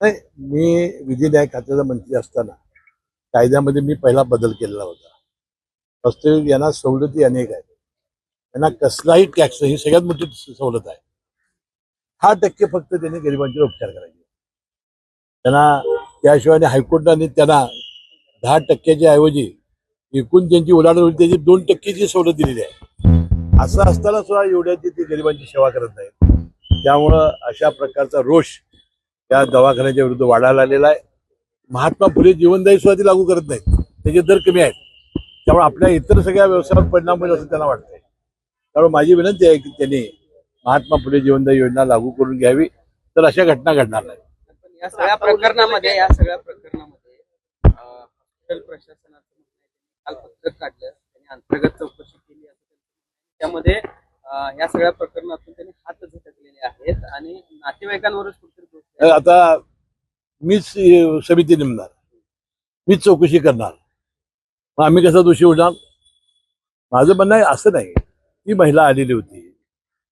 नाही मी विधी न्याय खात्याचा मंत्री असताना कायद्यामध्ये मी पहिला बदल केलेला होता. वास्तविक यांना सवलती अनेक आहेत. यांना कसलाही टॅक्स ही सगळ्यात मोठी सवलत आहे. दहा टक्के फक्त त्यांनी गरिबांचे उपचार करायचे. त्यांना त्याशिवाय हायकोर्टाने त्यांना दहा टक्क्याच्या ऐवजी एकूण त्यांची उलाढाल होईल त्याची दोन टक्केची सवलत दिलेली आहे. असं असताना सुद्धा एवढ्याची ते गरिबांची सेवा करत नाहीत. त्यामुळं अशा प्रकारचा रोष त्या दवाखान्याच्या विरुद्ध वाढायला आलेला आहे. महात्मा फुले जीवनदायी सुद्धा ती लागू करत नाहीत. त्याचे दर कमी आहेत. त्यामुळे आपल्या इतर सगळ्या व्यवसायावर परिणाम होईल असं त्यांना वाटतंय. त्यामुळे माझी विनंती आहे की त्यांनी महात्मा फुले जीवनदायी योजना लागू करून घ्यावी. तर अशा घटना घडणार नाही पण या सगळ्या प्रकरणामध्ये या सगळ्या प्रकरणामध्ये हॉस्पिटल प्रशासनाचं काल पत्रक काढलं त्यांनी अंतर्गत चौकशी केली असं त्यामध्ये या सगळ्या प्रकरणातून त्यांनी हात झटकलेले आहेत आणि नातेवाईकांवरच आता मीच समिती नेमणार. मीच चौकशी करणार. मग आम्ही कसा दोषी होणार? माझं म्हणणं आहे असं नाही. ती महिला आलेली होती.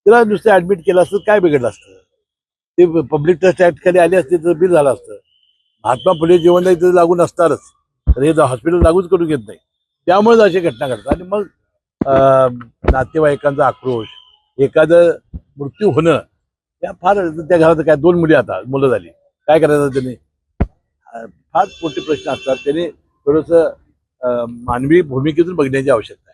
तिला नुसतं ऍडमिट केलं असतं काय बिघडलं असतं? ते पब्लिक ट्रस्ट ऍक्ट खाली आले असते तर बिल झालं असतं. महात्मा फुले जीवनदायी तिथे लागू नसणारच तर हे हॉस्पिटल लागूच करून घेत नाही. त्यामुळेच अशी घटना घडतात. आणि मग नातेवाईकांचा आक्रोश एखादं मृत्यू होणं त्या फार त्या घरात काय दोन मुली आता मुलं झाली. काय करायचं त्यांनी? फार मोठे प्रश्न असतात. त्यांनी थोडंसं मानवी भूमिकेतून बघण्याची आवश्यकता आहे.